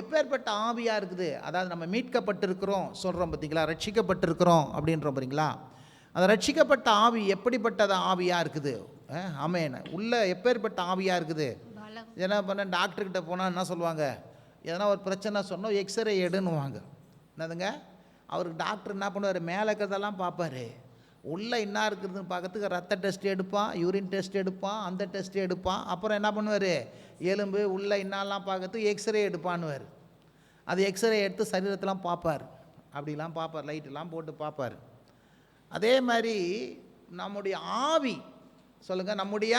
எப்பேற்பட்ட ஆவியாக இருக்குது? அதாவது நம்ம மீட்கப்பட்டிருக்கிறோம் சொல்கிறோம் பார்த்தீங்களா ரட்சிக்கப்பட்டிருக்கிறோம் அப்படின்றோம் பார்த்தீங்களா அந்த ரட்சிக்கப்பட்ட ஆவி எப்படிப்பட்டது ஆவியாக இருக்குது? ஆமேன். உள்ள எப்பேற்பட்ட ஆவியாக இருக்குது? என்ன பண்ண டாக்டர்கிட்ட போனால் என்ன சொல்லுவாங்க? எதனா ஒரு பிரச்சனை சொன்னோம் எக்ஸ்ரே எடுன்னுவாங்க. என்னதுங்க? அவருக்கு டாக்டர் என்ன பண்ணுவார்? மேலே இருக்கிறதெல்லாம் பார்ப்பாரு உள்ளே என்ன இருக்குதுன்னு பார்க்கறதுக்கு ரத்த டெஸ்ட் எடுப்பான் யூரின் டெஸ்ட் எடுப்பான் அந்த டெஸ்ட் எடுப்பான். அப்புறம் என்ன பண்ணுவார்? எலும்பு உள்ளே என்னெல்லாம் பார்க்கறதுக்கு எக்ஸ்ரே எடுப்பான்னுவார். அது எக்ஸ்ரே எடுத்து சரீரத்தெலாம் பார்ப்பார். அப்படிலாம் பார்ப்பார். லைட்டெல்லாம் போட்டு பார்ப்பார். அதே மாதிரி நம்முடைய ஆவி சொல்லுங்கள் நம்முடைய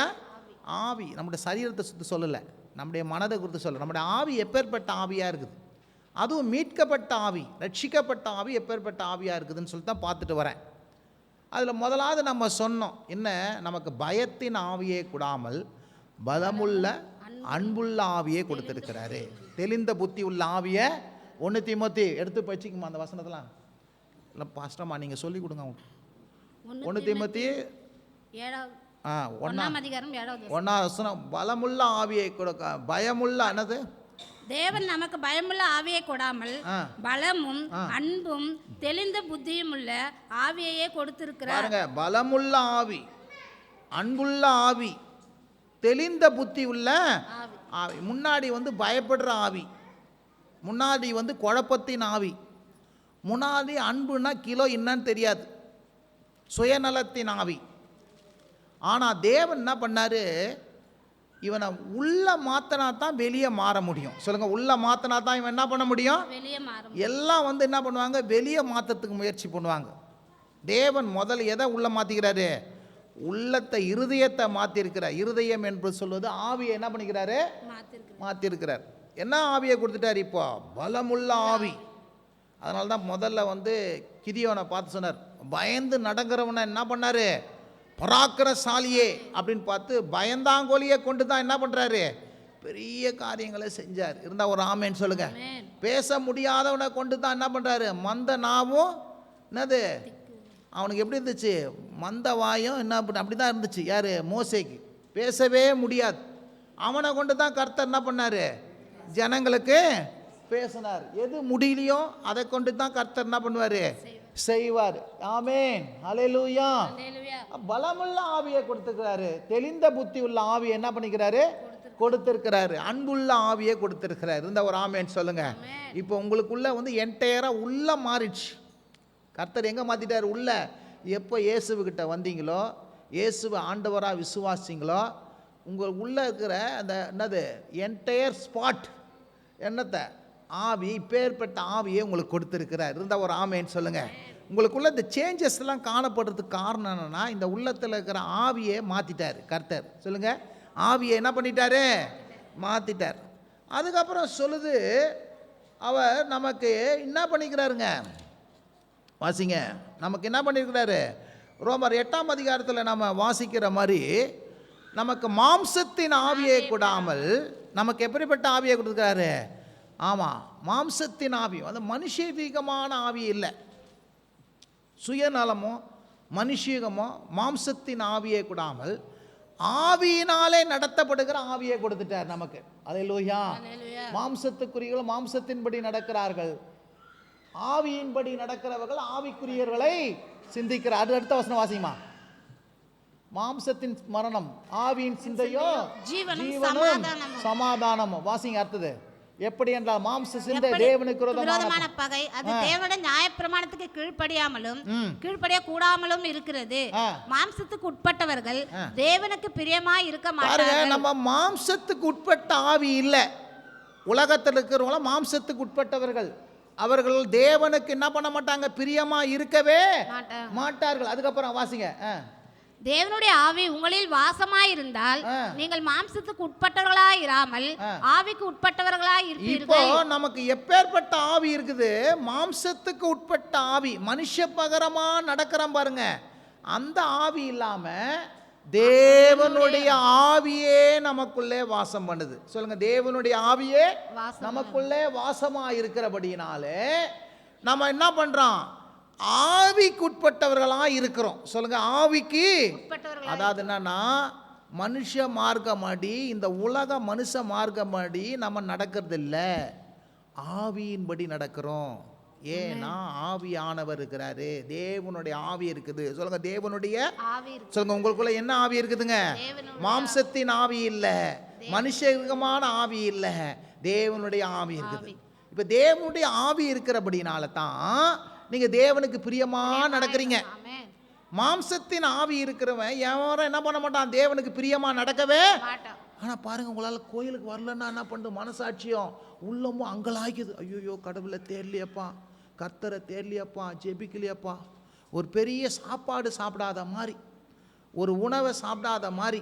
ஆவி நம்முடைய சரீரத்தை சுற்றி சொல்லலை. நம்முடைய மனதை குறித்து சொல்லலை. நம்முடைய ஆவி எப்பேற்பட்ட ஆவியாக இருக்குது? அதுவும் மீட்கப்பட்ட ஆவி ரட்சிக்கப்பட்ட ஆவி எப்பேற்பட்ட ஆவியாக இருக்குதுன்னு சொல்லி தான் பார்த்துட்டு வரேன். அதில் முதலாவது நம்ம சொன்னோம். என்ன? நமக்கு பயத்தின் ஆவியே கூடாமல் பலமுள்ள அன்புள்ள ஆவியே கொடுத்துருக்கிறாரு. தெளிந்த புத்தி உள்ள ஆவியை ஒன்று தீமோத்தி எடுத்து வச்சுக்குமா அந்த வசனத்தெல்லாம்? இல்லை பாஸ்டம்மா நீங்கள் சொல்லி கொடுங்க அவங்க ஒன்று தீமோத்தி ஏழாவது ஆ ஒன்றா ஒண்ணாம் அதிகாரம் ஏழாவது ஒன்றா வசனம். பலமுள்ள ஆவியை கொடுக்க பயமுள்ள என்னது? தேவன் நமக்கு பயமுள்ள ஆவியை கொடாமல். பலமும் அன்பும் தெளிந்த புத்தியும் உள்ள ஆவியையே கொடுத்திருக்கிறார். பலமுள்ள ஆவி அன்புள்ள ஆவி தெளிந்த புத்தி உள்ள ஆவி. ஆவி. முன்னாடி வந்து பயப்படுற ஆவி முன்னாடி வந்து குழப்பத்தின் ஆவி முன்னாடி அன்புனா கிலோ என்னன்னு தெரியாது. சுயநலத்தின் ஆவி. ஆனால் தேவன் என்ன பண்ணாரு? இவனை உள்ள மாத்தினா தான் வெளியே மாற முடியும். சொல்லுங்க உள்ள மாத்தினா தான் இவன் என்ன பண்ண முடியும்? எல்லாம் வந்து என்ன பண்ணுவாங்க? வெளியே மாற்றத்துக்கு முயற்சி பண்ணுவாங்க. தேவன் முதல்ல எதை உள்ள மாற்றிக்கிறாரு உள்ளத்தை இருதயத்தை மாற்றிருக்கிறார் இருதயம் என்று சொல்வது ஆவியை என்ன பண்ணிக்கிறாரு? மாற்றிருக்கிறார் என்ன ஆவியை கொடுத்துட்டார் இப்போ? பலமுள்ள ஆவி. அதனால தான் முதல்ல வந்து கிதியோனை பார்த்து சொன்னார். பயந்து நடக்கிறவனை என்ன பண்ணாரு? பராக்கிரசாலியே அப்படின்னு பார்த்து பயந்தாங்கோலியை கொண்டு தான் என்ன பண்ணுறாரு பெரிய காரியங்களை செஞ்சார். இருந்தால் ஒரு ஆமேன்னு சொல்லுங்க. பேச முடியாதவனை கொண்டு தான் என்ன பண்ணுறாரு மந்த நாவும் என்னது? அவனுக்கு எப்படி இருந்துச்சு? மந்த வாயும் என்ன பண்ண அப்படி தான் இருந்துச்சு. யார்? மோசேக்கு. பேசவே முடியாது. அவனை கொண்டு தான் கர்த்தர் என்ன பண்ணார்? ஜனங்களுக்கு பேசினார். எது முடியலையோ அதை கொண்டு தான் கர்த்தர் என்ன பண்ணுவார்? செய்வார். ஆமேன். அல்லேலூயா பலமுள்ள ஆவியை கொடுத்துருக்கிறாரு. தெளிந்த புத்தி உள்ள ஆவியை என்ன பண்ணிக்கிறாரு? கொடுத்துருக்கிறாரு. அன்புள்ள ஆவியை கொடுத்துருக்கிறாரு. இந்த ஒரு ஆமேன்னு சொல்லுங்க. இப்போ உங்களுக்குள்ள வந்து என்டையராக உள்ள மாறிடுச்சு. கர்த்தர் எங்கே மாற்றிட்டார் உள்ள. எப்போ இயேசுவுக்கிட்ட வந்தீங்களோ இயேசுவை ஆண்டவராக விசுவாசிங்களோ உங்கள் உள்ளே இருக்கிற அந்த என்னது? Entire spot. என்னத்தை? ஆவி இப்பேற்பட்ட ஆவியை உங்களுக்கு கொடுத்துருக்கிறார். இருந்தால் ஒரு ஆமேன்னு சொல்லுங்கள் உங்களுக்குள்ள இந்த சேஞ்சஸ் எல்லாம் காணப்படுறதுக்கு காரணம் என்னன்னா இந்த உள்ளத்தில் இருக்கிற ஆவியை மாற்றிட்டார் கர்த்தர். சொல்லுங்கள் ஆவியை என்ன பண்ணிட்டாரு? மாற்றிட்டார் அதுக்கப்புறம் சொல்லுது அவர் நமக்கு என்ன பண்ணிக்கிறாருங்க? வாசிங்க. நமக்கு என்ன பண்ணியிருக்கிறாரு ரோமர் எட்டாம் அதிகாரத்தில் நம்ம வாசிக்கிற மாதிரி நமக்கு மாம்சத்தின் ஆவியை கூடாமல் நமக்கு எப்படிப்பட்ட ஆவியை கொடுத்துருக்காரு ஆமாம் மாம்சத்தின் ஆவி. அது மனுஷீகமான ஆவி இல்லை. சுயநலமோ மனுஷீகமோ மாம்சத்தின் ஆவியை கூடாமல் ஆவியினாலே நடத்தப்படுகிற ஆவியை கொடுத்துட்டார் நமக்கு. அலையிலூயா அல்லேலூயா. மாம்சத்துக்குரியவர்கள் மாம்சத்தின்படி நடக்கிறார்கள். ஆவியின்படி நடக்கிறவர்கள் ஆவிக்குரியவர்களை சிந்திக்கிறார். அது அடுத்த வசனம் வாசிமா மாம்சத்தின் மரணம் ஆவியின் சிந்தையோ ஜீவனும். சமாதானமும். வாசிங்க அடுத்தது. எப்படி என்றால் மாம்ச சிந்தை தேவனுக்கு விரோதமான பகை. அது தேவனுடைய நியாயப்பிரமாணத்துக்கு கீழ்ப்படியாமலும். கீழ்ப்படிய கூடாமலும் இருக்கிறது. மாம்சத்துக்கு உட்பட்டவர்கள் தேவனுக்கு பிரியமா இருக்க மாட்டார்கள். நம்ம மாம்சத்துக்கு உட்பட்ட ஆவி இல்லை. உலகத்தில் இருக்கிறவங்கள மாம்சத்துக்கு உட்பட்டவர்கள். அவர்கள் தேவனுக்கு என்ன பண்ண மாட்டாங்க? பிரியமா இருக்கவே மாட்டாங்க. மாட்டார்கள். அதுக்கப்புறம் வாசிங்க. தேவனுடைய ஆவி உங்களில் வாசமாயிருந்தால் ஆ. நீங்கள் மாம்சத்துக்கு உட்பட்டவர்களாய் இராமல். ஆவிக்கு உட்பட்டவர்களாய் இப்போ இருப்பீர்கள். நமக்கு எப்பேற்பட்ட ஆவி இருக்குது? மாம்சத்துக்கு உட்பட்ட ஆவி. மனுஷ பகரமா நடக்கிறோம் பாருங்க. அந்த ஆவி இல்லாம தேவனுடைய ஆவியே நமக்குள்ளே வாசம் பண்ணுது. சொல்லுங்க தேவனுடைய ஆவியே நமக்குள்ளே வாசமா இருக்கிறபடியினாலே நம்ம என்ன பண்றோம்? ஆவிக்குட்பட்டவர்களா இருக்கிறோம். சொல்லுங்க ஆவிக்கு அதாவது என்னன்னா மனுஷ மார்க்கமாடி இந்த உலக மனுஷ மார்க்கமாடி நம்ம நடக்கிறது இல்லை ஆவியின்படி நடக்கிறோம். ஏன்னா ஆவியானவர் இருக்கிறாரு. தேவனுடைய ஆவி இருக்குது. சொல்லுங்க தேவனுடைய ஆவி சொல்லுங்க உங்களுக்குள்ள என்ன ஆவி இருக்குதுங்க? மாம்சத்தின் ஆவி இல்ல. மனுஷமான ஆவி இல்ல. தேவனுடைய ஆவி இருக்குது. இப்ப தேவனுடைய ஆவி இருக்கிறபடினால தான் நீங்க தேவனுக்கு பிரியமா நடக்கிறீங்க. மாம்சத்தின் ஆவி இருக்கிறவன் எவரும் என்ன பண்ண மாட்டான்? தேவனுக்கு பிரியமா நடக்கவே ஆனால் பாருங்க உங்களால் கோயிலுக்கு வரலன்னா என்ன பண்ணுது மனசாட்சியம் உள்ளமும் அங்கலாய்க்குது. ஐயோ கடவுளை தேடலையப்பா கர்த்தரை தேடலையப்பா ஜெபிக்கலையப்பா. ஒரு பெரிய சாப்பாடு சாப்பிடாத மாதிரி ஒரு உணவை சாப்பிடாத மாதிரி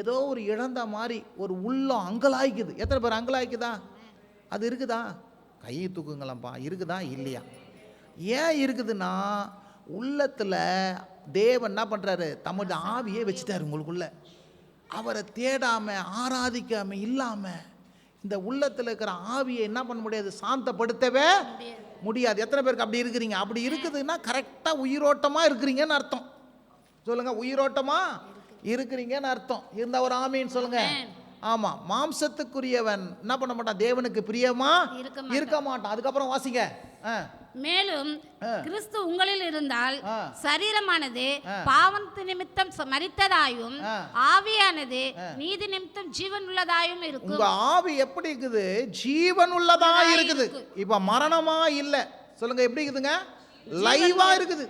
ஏதோ ஒரு இழந்த மாதிரி ஒரு உள்ளம் அங்கலாய்க்குது. எத்தனை பேர் அங்கலாய்க்குதா? அது இருக்குதா? கையை தூக்குங்களப்பா இருக்குதா? இல்லையா? ஏன் இருக்குதுன்னா உள்ளத்தில் தேவன் என்ன பண்ணுறாரு தம்முடைய ஆவியே வச்சுட்டாரு உங்களுக்குள்ள. அவரை தேடாம ஆராதிக்காம இல்லாம இந்த உள்ளத்தில் இருக்கிற ஆவியை என்ன பண்ண முடியாது? சாந்தப்படுத்தவே முடியாது. எத்தனை பேருக்கு அப்படி இருக்கிறீங்க? அப்படி இருக்குதுன்னா கரெக்டாக உயிரோட்டமாக இருக்கிறீங்கன்னு அர்த்தம். சொல்லுங்க உயிரோட்டமா இருக்கிறீங்கன்னு அர்த்தம். இருந்த ஒரு ஆமீன்னு சொல்லுங்க. ஆமா மாம்சத்துக்குரியவன் என்ன பண்ண மாட்டான்? தேவனுக்கு பிரியமா இருக்க இருக்க மாட்டான். அதுக்கப்புறம் வாசிங்க. ஆ. மேலும் கிறிஸ்து உங்களில் இருந்தால். சரீரமானது பாவத்து நிமித்தம் ஆ. ஆவியானது நீதி நிமித்தம் ஜீவன் உள்ளதாயும் இருக்கும். உங்க ஆவி எப்படி இருக்குது? ஜீவன் உள்ளதா இருக்குது. இப்ப மரணமா இல்ல. சொல்லுங்க எப்படி இருக்குதுங்க? லைவா இருக்குது.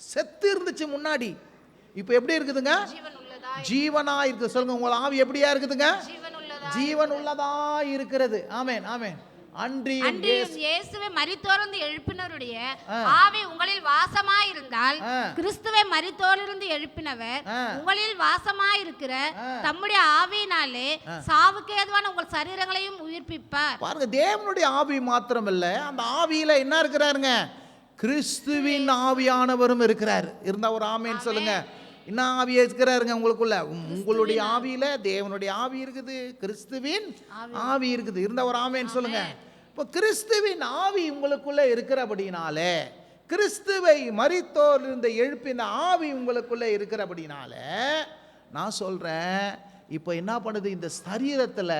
செத்து இருந்துச்சு முன்னாடி. இப்ப எப்படி இருக்குதுங்க? ஜீவன் உள்ளதா ஜீவனா இருக்கு. சொல்லுங்க உங்க ஆவி எப்படியா இருக்குதுங்க? ஜீவன் உள்ளதா இருக்கிறது. ஆமென் ஆமென். அன்றியும் இயேசுவை மரித்தோர்ந்து எழுப்பினருடைய. ஆவி உங்களில் வாசமாயிருந்தால். கிறிஸ்துவை மரித்தோரிலிருந்து எழுப்பினவர். உங்களில் வாசமாயிருக்கிற. தம்முடைய ஆவியினாலே சாவுக்கு ஏதுவான உங்கள் சரீரங்களையும் உயிர்ப்பிப்பார் பாருங்க தேவனுடைய ஆவி மாத்திரம் இல்ல அந்த ஆவியில என்ன இருக்கிறாருங்க கிறிஸ்துவின் ஆவியானவரும் இருக்கிறார் இருந்தா ஒரு ஆமேன்னு சொல்லுங்க என்ன ஆவி இருக்கிறாருங்க உங்களுக்குள்ள? உங்களுடைய ஆவியில தேவனுடைய ஆவி இருக்குது. கிறிஸ்துவின் ஆவி. இருக்குது. இருந்த ஒரு ஆமேன்னு சொல்லுங்க. இப்போ கிறிஸ்துவின் ஆவி உங்களுக்குள்ள இருக்கிறபடினாலே கிறிஸ்துவை மரித்தோர் இருந்த எழுப்பின ஆவி உங்களுக்குள்ள இருக்கிறபடினால நான் சொல்றேன் இப்போ என்ன பண்ணுது? இந்த சரீரத்தில்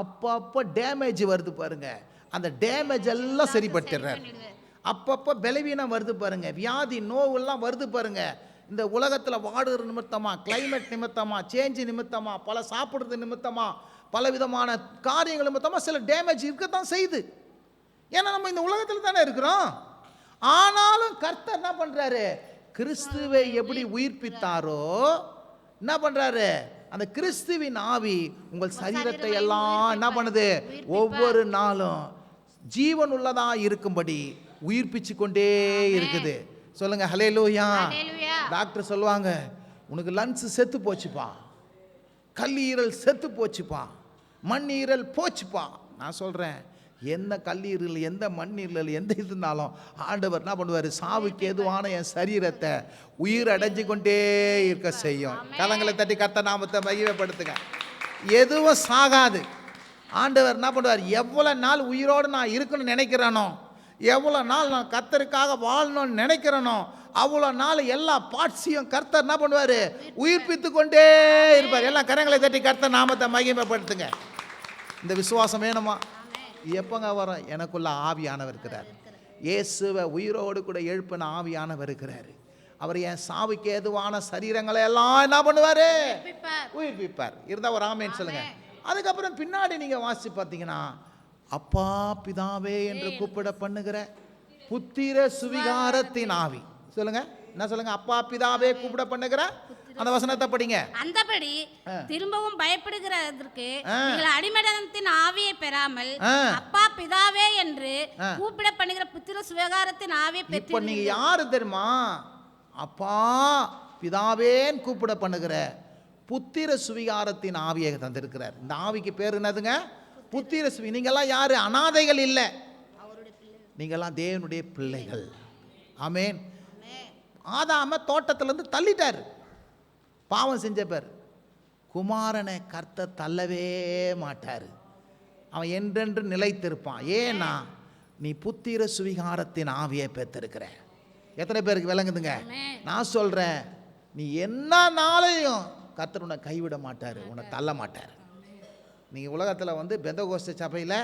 அப்பப்போ டேமேஜ் வருது பாருங்க. அந்த டேமேஜ் எல்லாம் சரி படுத்திடுறாரு அப்பப்போ பலவீனம் வருது பாருங்க. வியாதி நோவெல்லாம் வருது பாருங்க. இந்த உலகத்தில் வாடுற நிமித்தமா climate நிமித்தமா சேஞ்சு நிமித்தமா பல சாப்பிடுறது நிமித்தமா பல விதமான காரியங்கள் நிமித்தமா சில டேமேஜ் இருக்கத்தான் செய்யுது. ஏன்னா நம்ம இந்த உலகத்தில் தானே இருக்கிறோம். ஆனாலும் கர்த்தர் என்ன பண்றாரு? கிறிஸ்துவை எப்படி உயிர்ப்பித்தாரோ என்ன பண்றாரு? அந்த கிறிஸ்துவின் ஆவி உங்கள் சரீரத்தை எல்லாம் என்ன பண்ணுது? ஒவ்வொரு நாளும் ஜீவன் உள்ளதா இருக்கும்படி உயிர்ப்பிச்சு கொண்டே இருக்குது. சொல்லுங்க ஹலே லூயா. டாக்டர் சொல்லுவாங்க உனக்கு லன்ஸ் செத்து போச்சுப்பா. கல்லீரல் செத்து போச்சுப்பா. மண்ணீரல் போச்சுப்பா. நான் சொல்கிறேன் எந்த கல்லீரல் எந்த மண்ணீரல் எந்த இது இருந்தாலும் ஆண்டவர் என்ன பண்ணுவார்? சாவுக்கு எதுவான என் சரீரத்தை உயிர் அடைஞ்சு கொண்டே இருக்க செய்யும். கலங்களை தட்டி கர்த்த நாமத்தை மகிமைப்படுத்துங்க. எதுவும் சாகாது. ஆண்டவர் என்ன பண்ணுவார்? எவ்வளோ நாள் உயிரோடு நான் இருக்கணும்னு நினைக்கிறேனோ எவ்வளோ நாள் நான் கர்த்தருக்காக வாழணும்னு நினைக்கிறேனோ அவ்வளோ நாள் எல்லா பார்ட்ஸையும் கர்த்தர் என்ன பண்ணுவார்? உயிர்ப்பித்து கொண்டே இருப்பார். எல்லாம் கரங்களை தட்டி கர்த்தர் நாமத்தை மகிமைப்படுத்துங்க. இந்த விசுவாசம் வேணுமா? எப்பங்க வரும்? எனக்குள்ள ஆவியானவர் இருக்கிறார். இயேசுவை உயிரோடு கூட எழுப்பின ஆவியானவர் இருக்கிறார். அவர் என் சாவுக்கு ஏதுவான சரீரங்களை எல்லாம் என்ன பண்ணுவார்? உயிர்ப்பிப்பார். உயிர்ப்பிப்பார். இருந்தா ஒரு ஆமேன்னு சொல்லுங்க. அதுக்கப்புறம் பின்னாடி நீங்க வாசிச்சு பார்த்தீங்கன்னா அப்பா பிதாவே என்று கூப்பிட பண்ணுகிற புத்திர சுவிகாரத்தின் ஆவி. சொல்லுங்க. என்ன சொல்லுங்க? அப்பா பிதாவே கூப்பிட பண்ணுகிற அந்த வசனத்தை படிங்க. அந்தபடி திரும்பவும் பயப்படுகிறதற்கு. நீங்கள் அடிமடத்தின் ஆவியை பெறாமல். அப்பா பிதாவே என்று கூப்பிட பண்ணுகிற புத்திர சுவகாரத்தின் ஆவியை பெற்று நீங்க யாரு தெரியுமா? அப்பா பிதாவேன்னு கூப்பிட பண்ணுகிற புத்திர சுவிகாரத்தின் ஆவியை தந்திருக்கிறார். இந்த ஆவிக்கு பேர் என்னதுங்க? புத்திர சுவி நீங்கெல்லாம் யாரு? அனாதைகள் இல்லை. நீங்கெல்லாம் தேவனுடைய பிள்ளைகள். ஆமேன். ஆதாம தோட்டத்திலேருந்து தள்ளிட்டார். பாவம் செஞ்ச பேர். குமாரனை கர்த்த தள்ளவே மாட்டார். அவன் என்றென்று நிலைத்திருப்பான். ஏன்னா நீ புத்திர சுவிகாரத்தின் ஆவியை பெற்றிருக்கிற. எத்தனை பேருக்கு விளங்குதுங்க? நான் சொல்கிறேன் நீ என்ன நாளையும் கர்த்தர் உன்னை கைவிட மாட்டார் உன்னை தள்ள மாட்டார். நீ உலகத்தில் வந்து பெந்தகோஸ்த சபையில்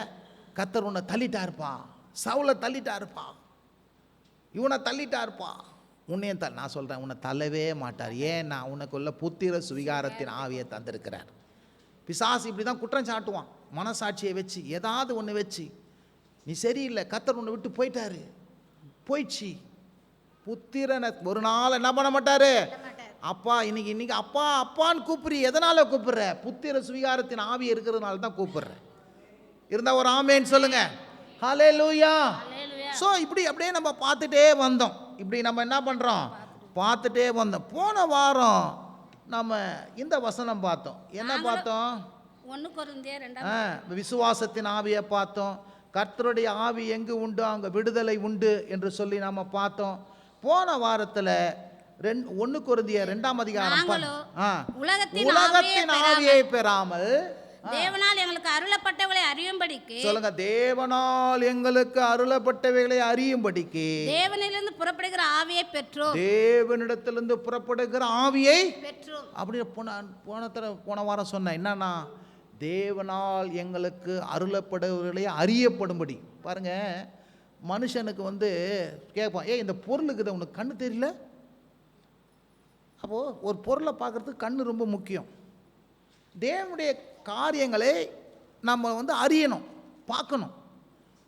கத்தர் உன்னை தள்ளிட்டா இருப்பாள் சவுலை தள்ளிட்டாருப்பா இவனை தள்ளிட்டா இருப்பான். உன்னையும் த நான் சொல்கிறேன் உன்னை தள்ளவே மாட்டார். ஏன்னா உனக்குள்ள புத்திர சுவிகாரத்தின் ஆவியை தந்திருக்கிறார். பிசாசு இப்படி தான் குற்றம் சாட்டுவான். மனசாட்சியை வச்சு ஏதாவது ஒன்று வச்சு. நீ சரியில்லை கத்தர் உன்னை விட்டு போயிட்டாரு. போயிடுச்சு. புத்திரனை ஒரு நாள் என்ன பண்ண மாட்டாரு? அப்பா இன்னைக்கு இன்னைக்கு அப்பா அப்பான்னு கூப்பிடுறி எதனால கூப்பிடுற? புத்திர சுவிகாரத்தின் ஆவி இருக்கிறதுனால தான் கூப்பிடுற. இருந்தா ஒரு ஆமேன்னு சொல்லுங்க. ஹலே லூயா ஸோ இப்படி அப்படியே நம்ம பார்த்துட்டே வந்தோம். இப்படி நம்ம என்ன பண்ணுறோம் பார்த்துட்டே வந்தோம். போன வாரம் நம்ம இந்த வசனம் பார்த்தோம். என்ன பார்த்தோம்? விசுவாசத்தின் ஆவியை பார்த்தோம். கர்த்தருடைய ஆவி எங்கு உண்டு? அங்கே விடுதலை உண்டு என்று சொல்லி நாம பார்த்தோம். போன வாரத்தில் ரெண்டு ஒன்று குருந்திய ரெண்டாம் அதிகாரம். உலகத்தின் ஆவியை பெறாமல் தேவனால் எங்களுக்கு அருளப்பட்டவளை அறியும்படிக்கு சொல்லுங்க தேவனால் எங்களுக்கு அருளப்பட்டவைகளை அறியும்படிக்கு தேவனிலிருந்து புறப்படுகிற ஆவியை பெற்றோம். தேவனிடத்திலிருந்து புறப்படுகிற ஆவியை பெற்றோம். அப்படி போன போன போன வாரம் சொன்னேன் என்னன்னா தேவனால் எங்களுக்கு அருளப்படுவர்களே அறியப்படும்படி. பாருங்க மனுஷனுக்கு வந்து கேட்பான் ஏய் இந்த பொருளுக்கு உனக்கு கண்ணு தெரியல? அப்போது ஒரு பொருளை பார்க்குறதுக்கு கண் ரொம்ப முக்கியம். தேவனுடைய காரியங்களை நம்ம வந்து அறியணும் பார்க்கணும்.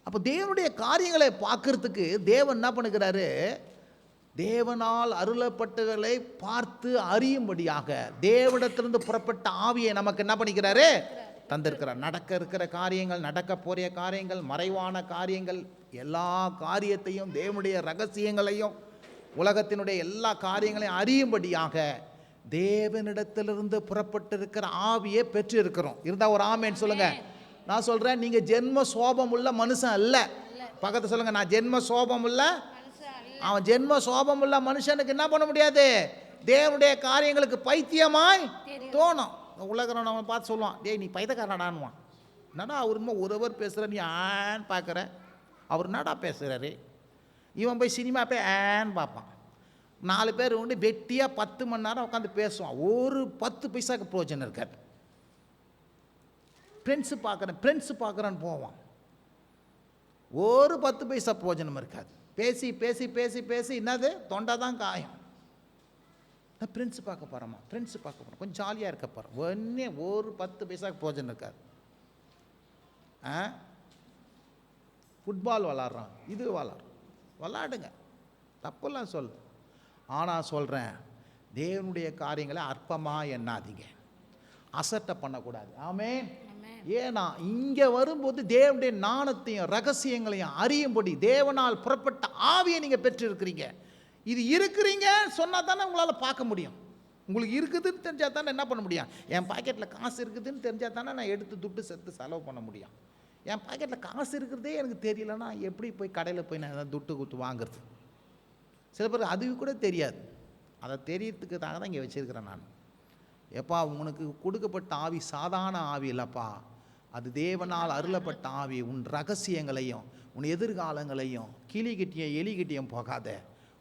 அப்போ தேவனுடைய காரியங்களை பார்க்குறதுக்கு தேவன் என்ன பண்ணுகிறாரு? தேவனால் அருளப்பட்டவர்களை பார்த்து அறியும்படியாக தேவனிடத்திலிருந்து புறப்பட்ட ஆவியை நமக்கு என்ன பண்ணிக்கிறாரு? தந்திருக்கிறார். நடக்க இருக்கிற காரியங்கள் நடக்க போகிற காரியங்கள் மறைவான காரியங்கள் எல்லா காரியத்தையும் தேவனுடைய ரகசியங்களையும் உலகத்தினுடைய எல்லா காரியங்களையும் அறியும்படியாக தேவனிடத்திலிருந்து புறப்பட்டிருக்கிற ஆவியை பெற்று இருக்கிறோம் இருந்தா ஒரு ஆமேன்னு சொல்லுங்க. நான் சொல்றேன் நீங்க ஜென்ம சோபம் உள்ள மனுஷன் அல்ல. பக்கத்துல சொல்லுங்க நான் ஜென்ம சோபம் உள்ள அவன் ஜென்ம சோபம் உள்ள மனுஷனுக்கு என்ன பண்ண முடியாது? தேவனுடைய காரியங்களுக்கு பைத்தியமாய் தோணும். உலகம் அவன் பார்த்து சொல்லுவான் டேய் நீ பைத்தக்காரனாடான்வான் என்னடா அவர் ஒருவர் பேசுகிற நீ ஆன் பார்க்குற. அவர் என்னடா பேசுகிறாரு இவன் போய் சினிமா போய் ஏன்னு பார்ப்பான். நாலு பேர் உண்டு வெட்டியாக பத்து மணி நேரம் உட்காந்து பேசுவான். ஒரு பத்து பைசாக்கு பிரோஜனம் இருக்காது. ஃப்ரெண்ட்ஸு பார்க்குறேன் ஃப்ரெண்ட்ஸு பார்க்குறேன்னு போவான். ஒரு பத்து பைசா பிரோஜனம் இருக்காது. பேசி பேசி பேசி பேசி என்னது? தொண்டை தான் காயம். நான் ஃப்ரெண்ட்ஸு பார்க்க போகிறோமா ஃப்ரெண்ட்ஸு பார்க்க போகிறோம் கொஞ்சம் ஜாலியாக இருக்க போகிறோம் ஒன்றே ஒரு பத்து பைசாக்கு பிரோஜனம் இருக்காது. ஆ? ஃபுட்பால் விளாட்றான். இது விளாட்றோம் விளாடுங்க. தப்பெல்லாம் சொல். ஆனால் சொல்கிறேன் தேவனுடைய காரியங்களை அற்பமாக எண்ணாதீங்க. அசட்டை பண்ணக்கூடாது. ஆமென். ஏன்னா இங்கே வரும்போது தேவனுடைய நாணத்தையும் ரகசியங்களையும் அறியும்படி தேவனால் புறப்பட்ட ஆவியை நீங்கள் பெற்றிருக்கிறீங்க. இது இருக்கிறீங்க சொன்னால் தானே உங்களால் பார்க்க முடியும். உங்களுக்கு இருக்குதுன்னு தெரிஞ்சால் தானே என்ன பண்ண முடியும்? என் பாக்கெட்டில் காசு இருக்குதுன்னு தெரிஞ்சால் தானே நான் எடுத்து துட்டு செத்து செலவு பண்ண முடியும். என் பாக்கெட்டில் காசு இருக்கிறதே எனக்கு தெரியலன்னா எப்படி போய் கடையில் போய் நான் ஏதாவது துட்டு குத்து வாங்குறது? சில பேர் அது கூட தெரியாது. அதை தெரியறதுக்காக தான் இங்கே வச்சிருக்கிறேன் நான். எப்பா உனக்கு கொடுக்கப்பட்ட ஆவி சாதாரண ஆவி இல்லைப்பா. அது தேவனால் அருளப்பட்ட ஆவி. உன் ரகசியங்களையும் உன் எதிர்காலங்களையும் கிளிகிட்டியும் எலிகிட்டியும் போகாத.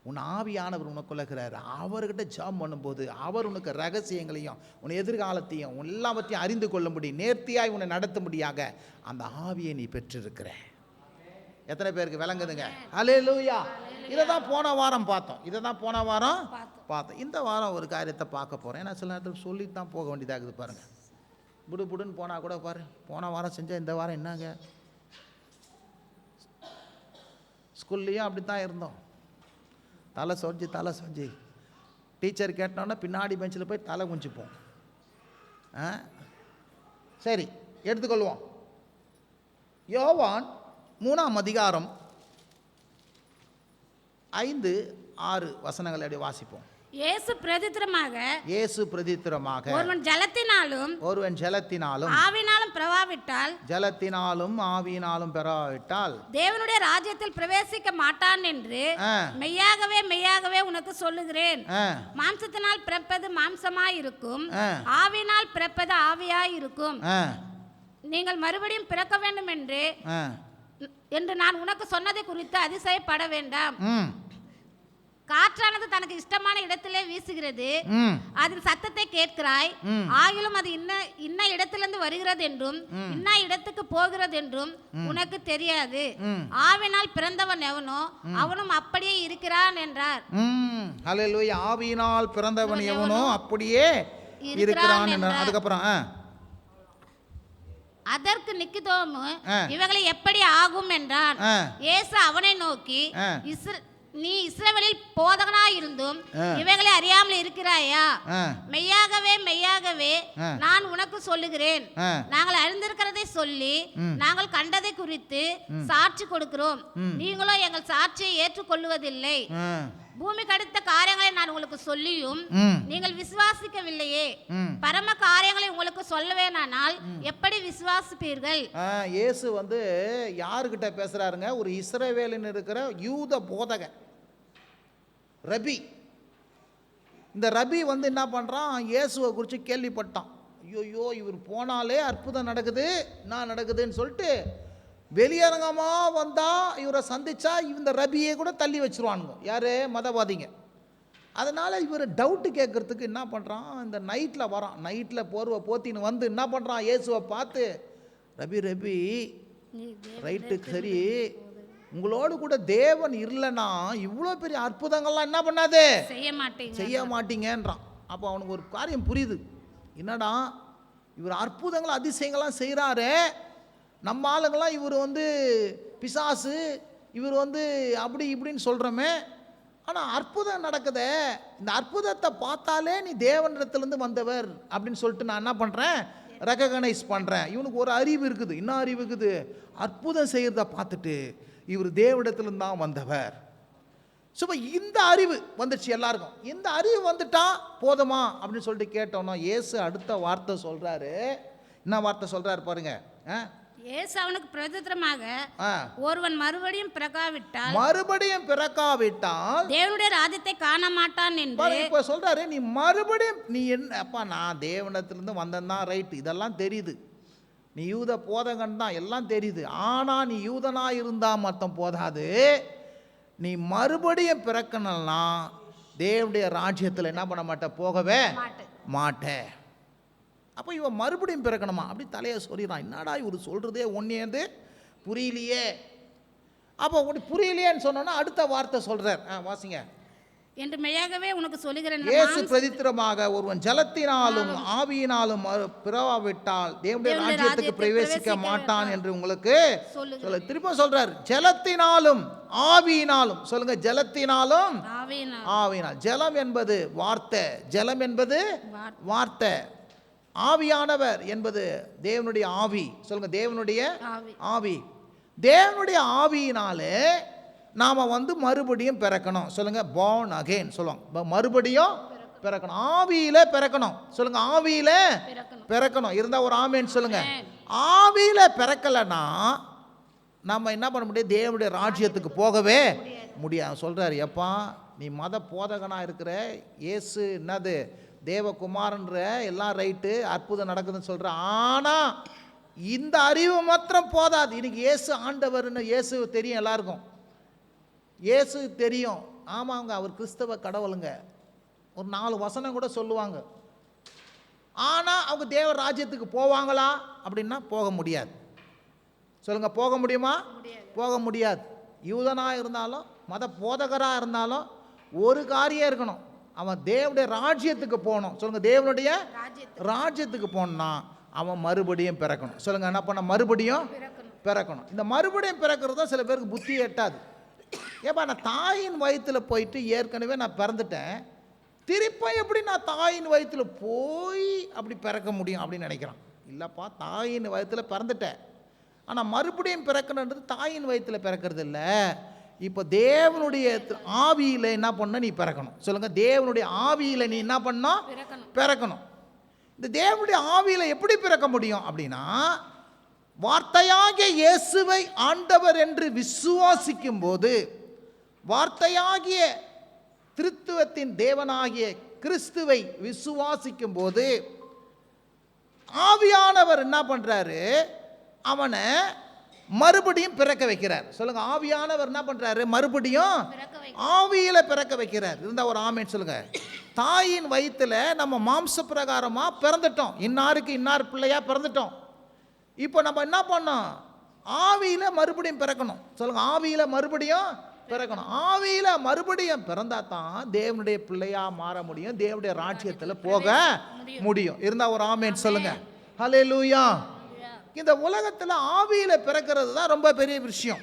உன் ஆவியானவர் உனக்குள்ளகிறார் அவர்கிட்ட ஜாம் பண்ணும்போது அவர் உனக்கு ரகசியங்களையும் உன் எதிர்காலத்தையும் எல்லாவற்றையும் அறிந்து கொள்ளும்படி நேர்த்தியாய் உன்னை நடத்தும்படியாக அந்த ஆவியை நீ பெற்றிருக்கிற. எத்தனை பேருக்கு விளங்குதுங்க? அலே லூயா இதை தான் போன வாரம் பார்த்தோம். இதை தான் போன வாரம் பார்த்தோம். இந்த வாரம் ஒரு காரியத்தை பார்க்க போகிறேன் ஏன்னா சில நேரத்தில் சொல்லிட்டு தான் போக வேண்டியதாகுது பாருங்கள் புடு புடுன்னு போனால் கூட பாரு. போன வாரம் செஞ்சால் இந்த வாரம் என்னங்க? ஸ்கூல்லையும் அப்படி தான் இருந்தோம். தலை சொரிஞ்சு தலை சொரிஞ்சு. டீச்சர் கேட்டோன்னா பின்னாடி பெஞ்சில் போய் தலை குஞ்சிப்போம் ஆ? சரி எடுத்துக்கொள்வோம். யோவான் மூணாம் அதிகாரம் ஐந்து ஆறு வசனங்களை அப்படியே வாசிப்போம். இயேசு பிரதித்திரமாக இயேசு பிரதித்திரமாக ஒருவன் ஜலத்தினாலும் ஒருவன் ஜலத்தினாலும் ஆவினாலும் பிரவாவிட்டால் ஜலத்தினாலும் ஆவியினாலும் பெறாவிட்டால் தேவனுடைய ராஜ்யத்தில் பிரவேசிக்க மாட்டான் என்று மெய்யாகவே மெய்யாகவே உனக்கு சொல்லுகிறேன். மாம்சத்தினால் பிறப்பது மாம்சமாய் இருக்கும். ஆவினால் பிறப்பது ஆவியாய் இருக்கும் நீங்கள் மறுபடியும் பிறக்க வேண்டும் என்று என்று நான் உனக்கு சொன்னதை குறித்து அதிசயப்பட வேண்டாம். காற்றானது தனக்கு இஷ்டமான இடத்திலே வீசுகிறது. அதன் சத்தத்தை கேட்கிறாய். ம். ஆகிலும் அது இன்ன இன்ன இடத்திலிருந்து வருகிறது என்றும் இன்ன இடத்துக்கு போகிறது என்றும் உனக்கு தெரியாது. ஆவினால் பிறந்தவன் எவனோ அவனும் அப்படியே இருக்கிறான் என்றார். ஹalleluya. ஆவியினால் பிறந்தவன் எவனோ அப்படியே இருக்கிறான் இருக்கிறான் என்ற என்றார். அதுக்கப்புறம் அதற்கு நிக்கிதோமு. இவைகளை எப்படி ஆகும் என்றான். இயேசு அவனை நோக்கி ஆ. நீ இஸ்ரவேலில் போதகனாயிருந்தும் ஆ. இவைகளை அறியாமல் இருக்கிறாயா? மெய்யாகவே மெய்யாகவே. நான் உனக்கு சொல்லுகிறேன். நாங்கள் அறிந்திருக்கிறதை சொல்லி நாங்கள் கண்டதை குறித்து சாட்சி கொடுக்கிறோம். நீங்களோ எங்கள் சாட்சியை ஏற்றுக்கொள்வதில்லை பூமி கடுத்த காரியங்களை நான் உங்களுக்கு சொல்லியும் நீங்கள் விசுவாசிக்கவில்லையே. பரம காரியங்களை உங்களுக்கு சொல்லவேனானால் எப்படி விசுவாசிப்பீர்கள்? இயேசு வந்து யாருக்கிட்ட பேசுறாருங்க? ஒரு இஸ்ரவேலின் இருக்கிற யூத போதகன். ரபி. இந்த ரபி வந்து என்ன பண்ணுறான் இயேசுவை குறித்து கேள்விப்பட்டான். ஐயோ இவர் போனாலே அற்புதம் நடக்குது. என்ன நடக்குதுன்னு சொல்லிட்டு வெளியரங்கமாக வந்தால் இவரை சந்திச்சா இந்த ரபியை கூட தள்ளி வச்சிருவானுங்க. யார்? மதவாதிங்க. அதனால் இவர் டவுட்டு கேட்குறதுக்கு என்ன பண்ணுறான் இந்த நைட்டில் வரான். நைட்டில் போர்வை போத்தின்னு வந்து என்ன பண்ணுறான் இயேசுவை பார்த்து ரபி ரபி ரைட்டு சரி. உங்களோடு கூட தேவன் இல்லைன்னா இவ்வளோ பெரிய அற்புதங்கள்லாம் என்ன பண்ணாது? செய்ய மாட்டீங்க. செய்ய மாட்டீங்கன்றான். அப்போ அவனுக்கு ஒரு காரியம் புரியுது. என்னடா இவர் அற்புதங்கள் அதிசயங்கள்லாம் செய்கிறாரு நம்ம ஆளுங்களாம் இவர் வந்து பிசாசு இவர் வந்து அப்படி இப்படின்னு சொல்கிறோமே ஆனால் அற்புதம் நடக்குதே. இந்த அற்புதத்தை பார்த்தாலே நீ தேவனிடத்துலேருந்து வந்தவர் அப்படின்னு சொல்லிட்டு நான் என்ன பண்ணுறேன் ரெக்கக்னைஸ் பண்ணுறேன் இவனுக்கு ஒரு அறிவு இருக்குது. என்ன அறிவு இருக்குது? அற்புதம் செய்கிறத பார்த்துட்டு இவர் தேவனிடத்துலேருந்து தான் வந்தவர் சும்மா இந்த அறிவு வந்துடுச்சு எல்லாருக்கும். இந்த அறிவு வந்துட்டா போதுமா? அப்படின்னு சொல்லிட்டு கேட்டோம்னா இயேசு அடுத்த வார்த்தை சொல்றாரு. என்ன வார்த்தை சொல்றாரு பாருங்க? இயேசு அவனுக்கு பிரதித்திரமாக. ஒருவன் மறுபடியும் பிறக்காவிட்டால் மறுபடியும் பிறக்காவிட்டால் தேவனுடைய ராஜ்யத்தை காண மாட்டான் என்று இப்ப சொல்றாரு நீ மறுபடியும் நீ என்ன அப்பா நான் தேவனத்திலிருந்து வந்தேன் தான் ரைட் இதெல்லாம் தெரியுது. நீ யூத போதகன் தான் எல்லாம் தெரியுது. ஆனா நீ யூதனா இருந்தா மட்டும் போதாது. நீ மறுபடியும் பிறக்கணும்னா தேவனுடைய ராஜ்யத்தில் என்ன பண்ண மாட்ட போகவே மாட்டேன். அப்போ இவன் மறுபடியும் பிறக்கணுமா? அப்படி தலையை சொல்லிடுறான். என்னடா இவர் சொல்கிறதே ஒன்றேந்து புரியலையே. அப்போ புரியலையேன்னு சொன்னோன்னா அடுத்த வார்த்தை சொல்கிறார் ஆ வாசிங்க. என்று மெய்யாகவே உனக்கு சொல்லுகிறேன் இயேசு பிரதித்திரமாக ஒருவன் ஜலத்தினாலும் ஆவியினாலும் பிறவாவிட்டால் தேவனுடைய ராஜ்யத்துக்கு பிரவேசிக்க மாட்டான் என்று உங்களுக்கு. சொல்ல திரும்ப சொல்றார். ஜலத்தினாலும் ஆவியினாலும் சொல்லுங்க ஜலத்தினாலும் ஆவியினால். ஜலம் என்பது வார்த்தை ஜலம் என்பது வார்த்தை. ஆவியானவர் என்பது தேவனுடைய ஆவி சொல்லுங்க தேவனுடைய ஆவி. தேவனுடைய ஆவியினாலே நாம் வந்து மறுபடியும் பிறக்கணும். சொல்லுங்க born again சொல்லுவாங்க. ப- மறுபடியும் பிறக்கணும். ஆவியில பிறக்கணும். சொல்லுங்க ஆவியில பிறக்கணும். பிறக்கணும். இருந்தா ஒரு ஆமேன்னு சொல்லுங்க. ஆவியில பிறக்கலைன்னா நம்ம என்ன பண்ண முடியும்? தேவனுடைய ராஜ்யத்துக்கு போகவே முடியாது. சொல்றாரு எப்பா நீ மத போதகனா இருக்கிற? இயேசு என்னது? தேவகுமாரன்ற எல்லாம் ரைட்டு அற்புதம் நடக்குதுன்னு சொல்ற. ஆனா இந்த அறிவு மாத்திரம் போதாது. இன்னைக்கு இயேசு ஆண்டவர்னு இயேசு தெரியும் எல்லாருக்கும். இயேசு தெரியும். ஆமாங்க அவர் கிறிஸ்தவ கடவுளுங்க. ஒரு நாலு வசனம் கூட சொல்லுவாங்க. ஆனால் அவங்க தேவ ராஜ்யத்துக்கு போவாங்களா? அப்படின்னா போக முடியாது. சொல்லுங்க போக முடியுமா? போக முடியாது. யூதனாக இருந்தாலும் மத போதகராக இருந்தாலும் ஒரு காரியம் இருக்கணும். அவன் தேவனுடைய ராஜ்யத்துக்கு போகணும். சொல்லுங்க தேவனுடைய ராஜ்யத்தை ராஜ்யத்துக்கு போனா அவன் மறுபடியும் பிறக்கணும். சொல்லுங்க என்ன பண்ண மறுபடியும் பிறக்கணும். இந்த மறுபடியும் பிறக்கிறது தான் சில பேருக்கு புத்தி எட்டாது. ஏப்பா நான் தாயின் வயித்துல போயிட்டு ஏற்கனவே நான் பிறந்துட்டேன். திருப்ப எப்படி நான் தாயின் வயித்துல போய் அப்படி பிறக்க முடியும் அப்படின்னு நினைக்கிறான். இல்லைப்பா தாயின் வயித்துல பிறந்துட்டேன். ஆனால் மறுபடியும் பிறக்கணுன்றது தாயின் வயித்துல பிறக்கிறது இல்லை. இப்போ தேவனுடைய ஆவியில் என்ன பண்ண நீ பிறக்கணும். சொல்லுங்க தேவனுடைய ஆவியில் நீ என்ன பண்ணணும் பிறக்கணும். இந்த தேவனுடைய ஆவியில் எப்படி பிறக்க முடியும் அப்படின்னா வார்த்தையாகிய இயேசுவை ஆண்டவர் என்று விசுவாசிக்கும் போது வார்த்தையாகிய திருத்துவத்தின் தேவனாகிய கிறிஸ்துவை விசுவாசிக்கும் போது ஆவியானவர் என்ன பண்றாரு? அவனை மறுபடியும் பிறக்க வைக்கிறார். சொல்லுங்க ஆவியானவர் என்ன பண்றாரு? மறுபடியும் ஆவியில பிறக்க வைக்கிறார். இருந்தா ஒரு ஆமேன்னு சொல்லுங்க. தாயின் வயித்துல நம்ம மாம்ச பிரகாரமா பிறந்துட்டோம். இன்னாருக்கு இன்னார் பிள்ளையா பிறந்துட்டோம். இப்போ நம்ம என்ன பண்ணோம்? ஆவியில மறுபடியும் பிறக்கணும். சொல்லுங்க ஆவியில மறுபடியும் பிறக்கணும். ஆவியில மறுபடியும் பிறந்தா தான் தேவனுடைய பிள்ளையா மாற முடியும். தேவனுடைய ராஜ்யத்துல போக முடியும். இருந்தா ஒரு ஆமேன்னு சொல்லுங்க. ஹalleluya. இந்த உலகத்துல ஆவியில பிறக்கிறது தான் ரொம்ப பெரிய விஷயம்.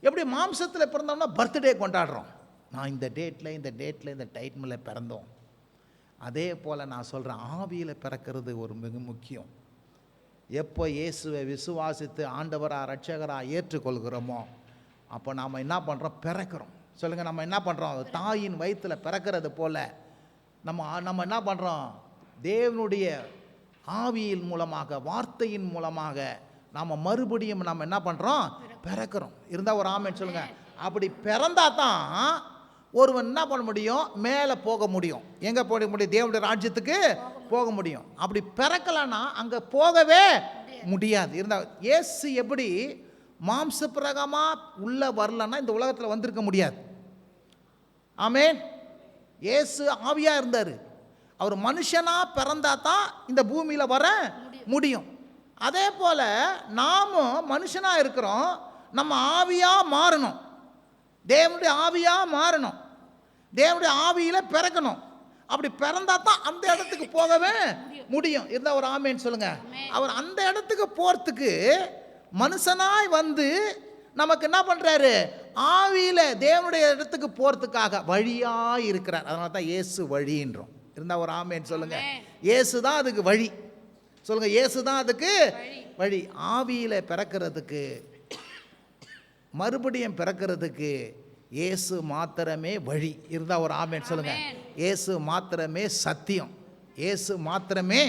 எப்படி மாம்சத்தில் பிறந்தோம்னா பர்த்டே கொண்டாடுறோம். நான் இந்த டேட்டில் இந்த டேட்டில் இந்த டைட்மில் பிறந்தோம். அதே போல் நான் சொல்கிறேன் ஆவியில் பிறக்கிறது ஒரு மிக முக்கியம். எப்போ இயேசுவை விசுவாசித்து ஆண்டவராக ரட்சகராக ஏற்றுக்கொள்கிறோமோ அப்போ நாம் என்ன பண்ணுறோம் பிறக்கிறோம். சொல்லுங்கள் நம்ம என்ன பண்ணுறோம் தாயின் வயிற்றில் பிறக்கிறது போல் நம்ம நம்ம என்ன பண்ணுறோம் தேவனுடைய ஆவியின் மூலமாக வார்த்தையின் மூலமாக நாம் மறுபடியும் நம்ம என்ன பண்ணுறோம் பிறக்கிறோம். இருந்தால் ஒரு ஆமைன்னு சொல்லுங்கள் அப்படி பிறந்தா தான் ஒருவன் என்ன பண்ண முடியும்? மேலே போக முடியும். எங்கே போக முடியும்? தேவனுடைய ராஜ்யத்துக்கு போக முடியும். அப்படி பிறக்கலைன்னா அங்கே போகவே முடியாது. இருந்தால் இயேசு எப்படி மாம்ச பிரகமாக உள்ளே வரலன்னா இந்த உலகத்தில் வந்திருக்க முடியாது. ஆமென். இயேசு ஆவியாக இருந்தார். அவர் மனுஷனாக பிறந்தா தான் இந்த பூமியில் வர முடியும். அதே போல் நாமும் மனுஷனாக இருக்கிறோம். நம்ம ஆவியாக மாறணும். தேவனுடைய ஆவியாக மாறணும். தேவனுடைய ஆவியில் பிறக்கணும். அப்படி பிறந்தா தான் அந்த இடத்துக்கு போகவே முடியும். இருந்தா ஒரு ஆமேன்னு சொல்லுங்க. அவர் அந்த இடத்துக்கு போகிறதுக்கு மனுஷனாய் வந்து நமக்கு என்ன பண்ணுறாரு ஆவியில் தேவனுடைய இடத்துக்கு போகிறதுக்காக வழியாக இருக்கிறார். அதனால தான் இயேசு வழின்றோம். இருந்தால் ஒரு ஆமேன்னு சொல்லுங்க. இயேசு தான் அதுக்கு வழி. சொல்லுங்க இயேசு தான் அதுக்கு வழி. ஆவியில் பிறக்கிறதுக்கு மறுபடியும் பிறக்கிறதுக்கு இயேசு மாத்திரமே வழி. இருந்தா ஒரு ஆமேன் சொல்லுங்க. இயேசு மாத்திரமே சத்தியம். இயேசு மாத்திரமே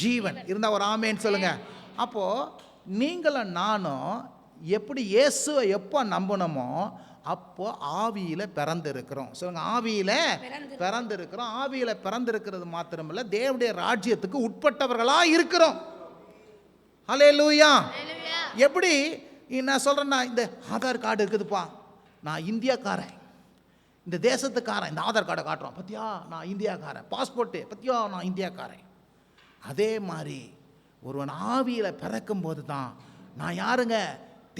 ஜீவன். இருந்தா ஒரு ஆமேன் சொல்லுங்க. அப்போ நீங்களும் நானும் எப்படி இயேசுவை எப்போ நம்பணுமோ அப்போ ஆவியில பிறந்திருக்கிறோம். சொல்லுங்க ஆவியில பிறந்திருக்கிறோம். ஆவியில பிறந்திருக்கிறது மாத்திரமல்ல தேவனுடைய ராஜ்யத்துக்கு உட்பட்டவர்களா இருக்கிறோம். ஹலே லூயா எப்படி? நான் சொல்கிறேன்னா இந்த ஆதார் கார்டு இருக்குதுப்பா. நான் இந்தியாக்காரன். இந்த தேசத்துக்காரன் இந்த ஆதார் கார்டை காட்டுறோம் பத்தியா? நான் இந்தியாக்காரன். பாஸ்போர்ட்டு. பத்தியா? நான் இந்தியாக்காரன். அதே மாதிரி ஒருவன் ஆவியில் பிறக்கும்போது தான் நான் யாருங்க?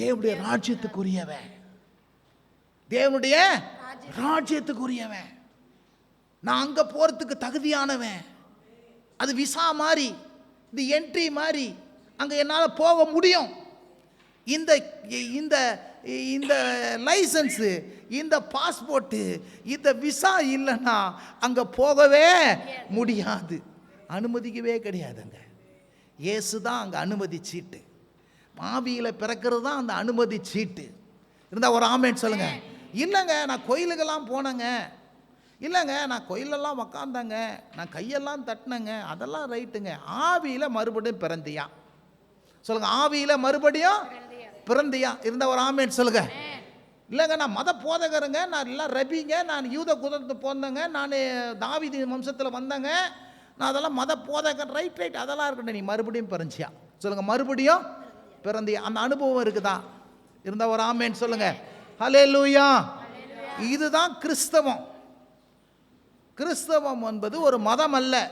தேவனுடைய ராஜ்யத்துக்குரியவன். தேவனுடைய ராஜ்யத்துக்குரியவன். நான் அங்கே போகிறதுக்கு தகுதியானவன். அது விசா மாதிரி இது என்ட்ரி மாதிரி அங்கே என்னால் போக முடியும். இந்த இந்த இந்த லைசன்ஸு இந்த பாஸ்போர்ட்டு இந்த விசா இல்லைன்னா அங்கே போகவே முடியாது. அனுமதிக்கவே கிடையாதுங்க. இயேசு தான் அங்கே அனுமதி சீட்டு. மாவியில் பிறக்கிறது தான் அந்த அனுமதி சீட்டு. இருந்தால் ஒரு ஆமேன்னு சொல்லுங்க. இல்லைங்க நான் கோயிலுக்கெல்லாம் போனேங்க. இல்லைங்க நான் கோயிலெல்லாம் உக்காந்தேங்க. நான் கையெல்லாம் தட்டினேங்க. அதெல்லாம் ரைட்டுங்க. ஆவியில் மறுபடியும் பிறந்தியா? சொல்லுங்க ஆவியில் மறுபடியும் பிறந்தியா? இருந்தால் ஒரு ஆமேன்னு சொல்லுங்க. இல்லைங்க நான் மத போதகருங்க. நான் எல்லாம் ரபிங்க. நான் யூத குதத்து போந்தேங்க நான் தாவிதி வம்சத்தில் வந்தேங்க. நான் அதெல்லாம் மத போதகன் ரைட் ரைட் அதெல்லாம் இருக்கட்டும் நீ மறுபடியும் பிறந்தியா? சொல்லுங்க மறுபடியும் பிறந்தியா? அந்த அனுபவம் இருக்குதா? இருந்த ஒரு ஆமேன்னு சொல்லுங்க. ஹலே லூயா இதுதான் கிறிஸ்தவம். கிறிஸ்தவம் என்பது ஒரு மதம் அல்ல.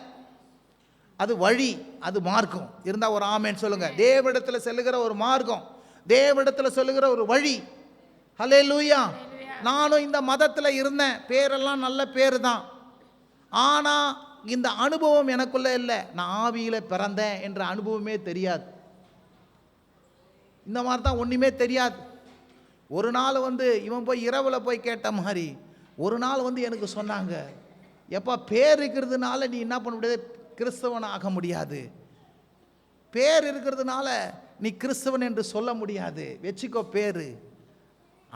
அது வழி அது மார்க்கம். இருந்தால் ஒரு ஆமேன்னு சொல்லுங்க. தேவனிடத்தில் செல்லுகிற ஒரு மார்க்கம். தேவனிடத்தில் சொல்லுகிற ஒரு வழி. ஹலே லூயா நானும் இந்த மதத்தில் இருந்தேன். பேரெல்லாம் நல்ல பேர் தான் ஆனால் இந்த அனுபவம் எனக்குள்ளே இல்லை. நான் ஆவியில் பிறந்தேன் என்ற அனுபவமே தெரியாது. இந்த மாதிரி தான் ஒன்றுமே தெரியாது. ஒரு நாள் வந்து இவன் போய் இரவில் போய் கேட்ட மாதிரி ஒரு நாள் வந்து எனக்கு சொன்னாங்க எப்பா பேர் இருக்கிறதுனால நீ என்ன பண்ண முடியாது? கிறிஸ்தவன் ஆக முடியாது. பேர் இருக்கிறதுனால நீ கிறிஸ்தவன் என்று சொல்ல முடியாது. வச்சுக்கோ பேர்.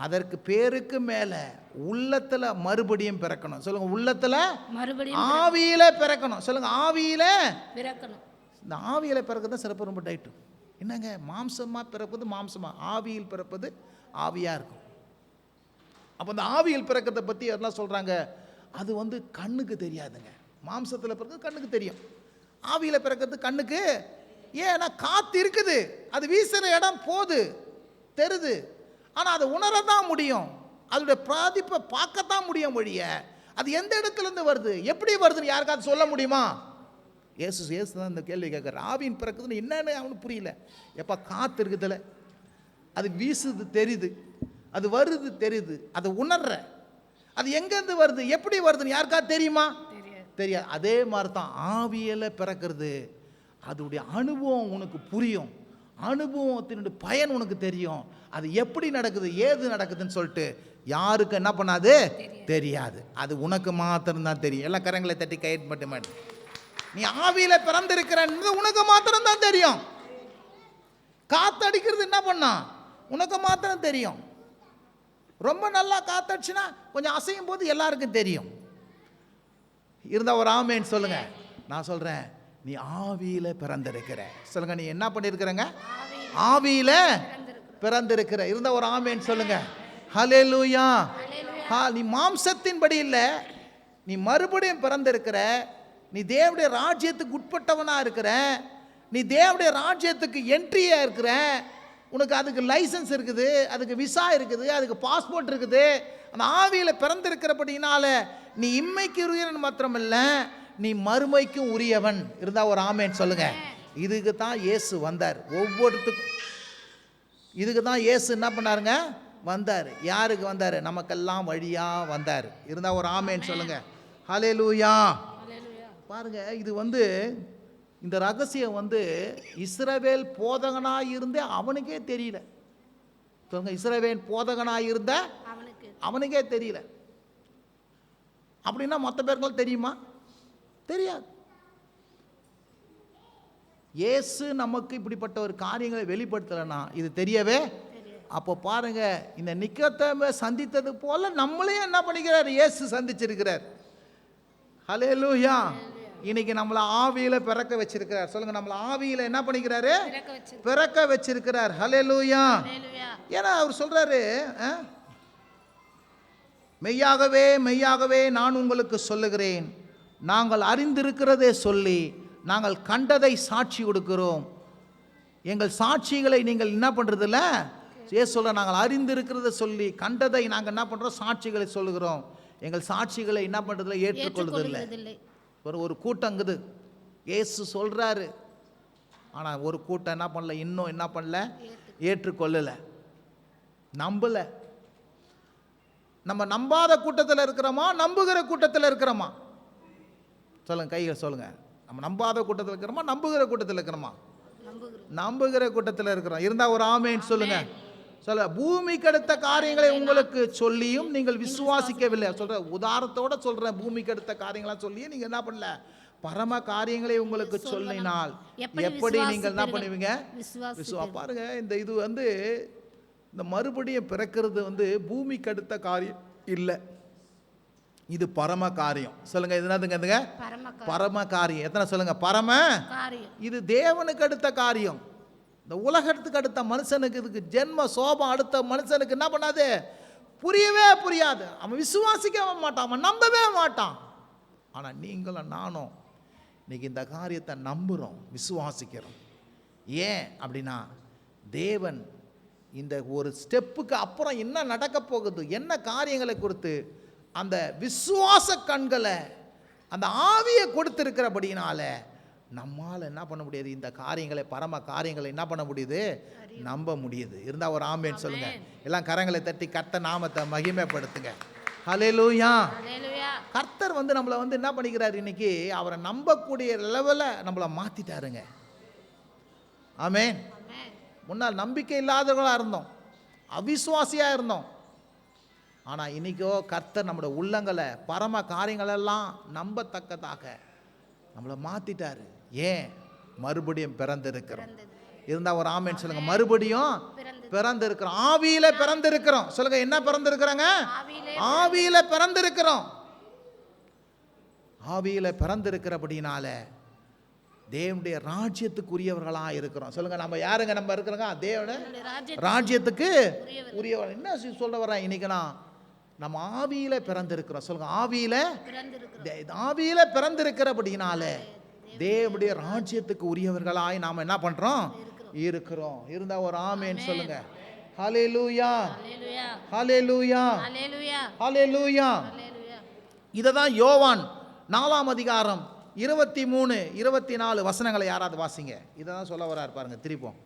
அதற்கு பேருக்கு மேலே உள்ளத்தில் மறுபடியும் பிறக்கணும். சொல்லுங்க உள்ளத்தில் மறுபடியும் ஆவியில பிறக்கணும். சொல்லுங்க ஆவியில பிறக்கணும். இந்த ஆவியில் பிறக்கிறது தான் சிறப்பு ரொம்ப டைட்டு என்னங்க மாம்சமாக பிறப்பது மாம்சமா? ஆவியில் பிறப்பது ஆவியாக இருக்கும். அப்போ இந்த ஆவியில் பிறக்கிறத பற்றி எல்லாம் சொல்கிறாங்க அது வந்து கண்ணுக்கு தெரியாதுங்க. மாம்சத்தில் பிறக்கிறது கண்ணுக்கு தெரியும். ஆவியில் பிறக்கிறது கண்ணுக்கு ஏன்னா காத்து இருக்குது. அது வீசுகிற இடம் போகுது தெருது. ஆனால் அதை உணர தான் முடியும். அதோடைய பாதிப்பை பார்க்கத்தான் முடியும் வழிய அது எந்த இடத்துல இருந்து வருது? எப்படி வருதுன்னு யாருக்காவது சொல்ல முடியுமா? ஏசு ஏசு தான் இந்த கேள்வி கேட்குற ஆவியின் பிறக்குதுன்னு என்னன்னு அவனுக்கு புரியல. எப்போ காத்து இருக்குதுல. அது வீசுது தெரியுது. அது வருது தெரியுது. அதை உணர்ற. அது எங்கேருந்து வருது? எப்படி வருதுன்னு யாருக்காவது தெரியுமா? தெரியாது. அதே மாதிரி தான் ஆவியில் பிறக்கிறது. அதோடைய அனுபவம் உனக்கு புரியும். அனுபவத்தினுடைய பயன் உனக்கு தெரியும். அது எப்படி நடக்குது ஏது நடக்குதுன்னு சொல்லிட்டு யாருக்கு என்ன பண்ணாது? தெரியாது. அது உனக்கு மாத்திரம்தான் தெரியும். எல்லா கரங்களை தட்டி கைட் மட்டுமே நீ ஆவியில் பிறந்திருக்கிறன்றது உனக்கு மாத்திரம்தான் தெரியும். காத்தடிக்கிறது என்ன பண்ணா? உனக்கு மாத்திரம் தெரியும். ரொம்ப நல்லா காத்தடிச்சுன்னா கொஞ்சம் அசையும் போது எல்லாருக்கும் தெரியும். இருந்தா ஒரு ஆமேன்னு சொல்லுங்க. நான் சொல்றேன் நீ ஆவியில பிறந்திருக்கிற. சொல்லுங்க நீ என்ன பண்ணிருக்கிறங்க? ஆவியில பிறந்திருக்கிற. இருந்த ஒரு ஆமேன்னு சொல்லுங்க. ஹலே லூயா ஹா நீ மாம்சத்தின்படி இல்லை. நீ மறுபடியும் பிறந்திருக்கிற. நீ தேவனுடைய ராஜ்யத்துக்கு உட்பட்டவனா இருக்கிற. நீ தேவனுடைய ராஜ்யத்துக்கு என்ட்ரியா இருக்கிற. உனக்கு அதுக்கு லைசன்ஸ் இருக்குது அதுக்கு விசா இருக்குது அதுக்கு பாஸ்போர்ட் இருக்குது. அந்த ஆவியில் பிறந்திருக்கிறபடினால நீ இம்மைக்கு உரியவன் மாத்திரமல்ல நீ மறுமைக்கும் உரியவன். இருந்தா ஒரு ஆமேன்னு சொல்லுங்க. இதுக்கு தான் இயேசு வந்தார். ஒவ்வொருத்துக்கும் இதுக்கு தான் இயேசு என்ன பண்ணாருங்க? வந்தார். யாருக்கு வந்தார்? நமக்கெல்லாம் வழியா வந்தார். இருந்தா ஒரு ஆமேன்னு சொல்லுங்க. ஹலே லூயா பாருங்க இது வந்து இந்த ரகசியம் வந்து இஸ்ரவேல் போதகனாக இருந்தே அவனுக்கே தெரியல. இஸ்ரவேல் போதகனாக இருந்த அவனுக்கு தெரியல. அப்படின்னா மற்ற பேருக்கும் தெரியுமா? தெரியாது. இயேசு நமக்கு இப்படிப்பட்ட ஒரு காரியங்களை வெளிப்படுத்தலைன்னா இது தெரியவே அப்போ பாருங்க இந்த நிக்கத்தமை சந்தித்தது போல நம்மளையும் என்ன பண்ணிக்கிறார்? இயேசு சந்திச்சிருக்கிறார். ஹலே லூயா இன்னைக்கு நம்மளை ஆவியில பிறக்க வச்சிருக்கிறார். சொல்லுங்க நம்மளை ஆவியில என்ன பண்ணிக்கிறாரு? பிறக்க வச்சு பிறக்க வச்சிருக்கிறார். ஹலே லூயா ஏன்னா அவர் சொல்றாரு? மெய்யாகவே மெய்யாகவே நான் உங்களுக்கு சொல்லுகிறேன். நாங்கள் அறிந்திருக்கிறதே சொல்லி நாங்கள் கண்டதை சாட்சி கொடுக்கிறோம். எங்கள் சாட்சிகளை நீங்கள் என்ன பண்ணுறதில்ல ஏ சொல்ல நாங்கள் அறிந்திருக்கிறத சொல்லி கண்டதை நாங்கள் என்ன பண்ணுறோம் சாட்சிகளை சொல்லுகிறோம். எங்கள் சாட்சிகளை என்ன பண்ணுறதில்ல ஏற்றுக்கொள்வதில்லை. ஒரு ஒரு கூட்டங்குது ஏசு சொல்கிறாரு ஆனால் ஒரு கூட்டம் என்ன பண்ணல? இன்னும் என்ன பண்ணல? ஏற்றுக்கொள்ளலை. நம்பலை. நம்ம நம்பாத கூட்டத்தில் இருக்கிறோமா? நம்புகிற கூட்டத்தில் இருக்கிறோமா? சொல்லுங்க கையை சொல்லுங்க. நம்ம நம்பாத கூட்டத்தில் இருக்கிறோமா? நம்புகிற கூட்டத்தில் இருக்கிறோமா? நம்புகிற கூட்டத்தில் இருக்கிறோம். இருந்தா ஒரு ஆமேன்னு சொல்லுங்க. சொல்ல பூமிக்கு அடுத்த காரியங்களை உங்களுக்கு சொல்லியும் நீங்கள் விசுவாசிக்கவில்லை. சொல்ற உதாரணத்தோட சொல்றேன். பூமிக்கு அடுத்த காரியங்களா சொல்லியும் நீங்க என்ன பண்ணல? பரம காரியங்களை உங்களுக்கு சொல்லினால் எப்படி நீங்கள் என்ன? பண்ணுவீங்க? விசுவா பாருங்க இந்த இது வந்து இந்த மறுபடியும் பிறக்கிறது வந்து பூமிக்கு அடுத்த காரியம் இல்லை. இது பரம காரியம் சொல்லுங்க இது என்னதுங்க இதுங்க? பரம பரம காரியம் எத்தனை சொல்லுங்க? பரம? இது தேவனுக்கு அடுத்த காரியம். இந்த உலகத்துக்கு அடுத்த மனுஷனுக்கு இதுக்கு ஜென்ம சோபம் அடுத்த மனுஷனுக்கு என்ன பண்ணாது? புரியவே புரியாது. அவன் விசுவாசிக்கவே மாட்டான் அவன் நம்பவே மாட்டான். ஆனால் நீங்களும் நானும் இன்னைக்கு இந்த காரியத்தை நம்புகிறோம் விசுவாசிக்கிறோம். ஏன் அப்படின்னா தேவன் இந்த ஒரு ஸ்டெப்புக்கு அப்புறம் என்ன நடக்க போகுது என்ன காரியங்களை கொடுத்து அந்த விசுவாச கண்களை அந்த ஆவியை கொடுத்திருக்கிறபடினால நம்மால் என்ன பண்ண முடியுது? இந்த காரியங்களை பரம காரியங்களை என்ன பண்ண முடியுது? நம்ப முடியுது. இருந்தா ஒரு ஆமேன்னு சொல்லுங்க. எல்லாம் கரங்களை தட்டி கர்த்த நாமத்தை மகிமைப்படுத்துங்க. ஹalleluya கர்த்தர் வந்து நம்மளை வந்து என்ன பண்ணிக்கிறார் இன்னைக்கு? அவரை நம்பக்கூடிய லெவலில் நம்மளை மாற்றிட்டாருங்க ஆமென் ஆமென் முன்னால் நம்பிக்கை இல்லாதவர்களாக இருந்தோம். அவிசுவாசியாக இருந்தோம். ஆனால் இன்னைக்கோ கர்த்தர் நம்மளோட உள்ளங்களை பரம காரியங்களெல்லாம் நம்பத்தக்கதாக நம்மளை மாற்றிட்டாரு ஏன்? மறுபடியும் பிறந்திருக்கிறோம். இருந்தால் ஒரு ஆமேன்னு சொல்லுங்க. மறுபடியும் பிறந்து பிறந்திருக்கிறோம். ஆவியில பிறந்திருக்கிறோம். சொல்லுங்க என்ன பிறந்திருக்கிறோங்க? ஆவியிலே பிறந்திருக்கிறோம். ஆவியில பிறந்திருக்கிறபடினால தேவனுடைய ராஜ்யத்துக்குரியவர்களா இருக்கிறோம். சொல்லுங்க நம்ம யாருங்க நம்ம இருக்கிறோங்க? தேவன ராஜ்யத்துக்கு உரியவர். என்ன சொல்ல வரேன் இன்னைக்கு நான்? நம்ம ஆவியில பிறந்திருக்கிறோம். சொல்லுங்க ஆவியில ஆவியில பிறந்திருக்கிறபடினால தேவனுடைய ராஜ்யத்துக்கு உரியவர்களாய் நாம் என்ன பண்றோம்? இருக்கிறோம். இருந்தா ஒரு ஆமேன்னு சொல்லுங்க. அல்லேலூயா ஹalleluya. அல்லேலூயா இதை தான் யோவான் நாலாம் அதிகாரம் இருபத்தி மூணு இருபத்தி நாலு வசனங்களை யாராவது வாசிங்க. இதை தான் சொல்ல வராரு பாருங்க திருப்போம்.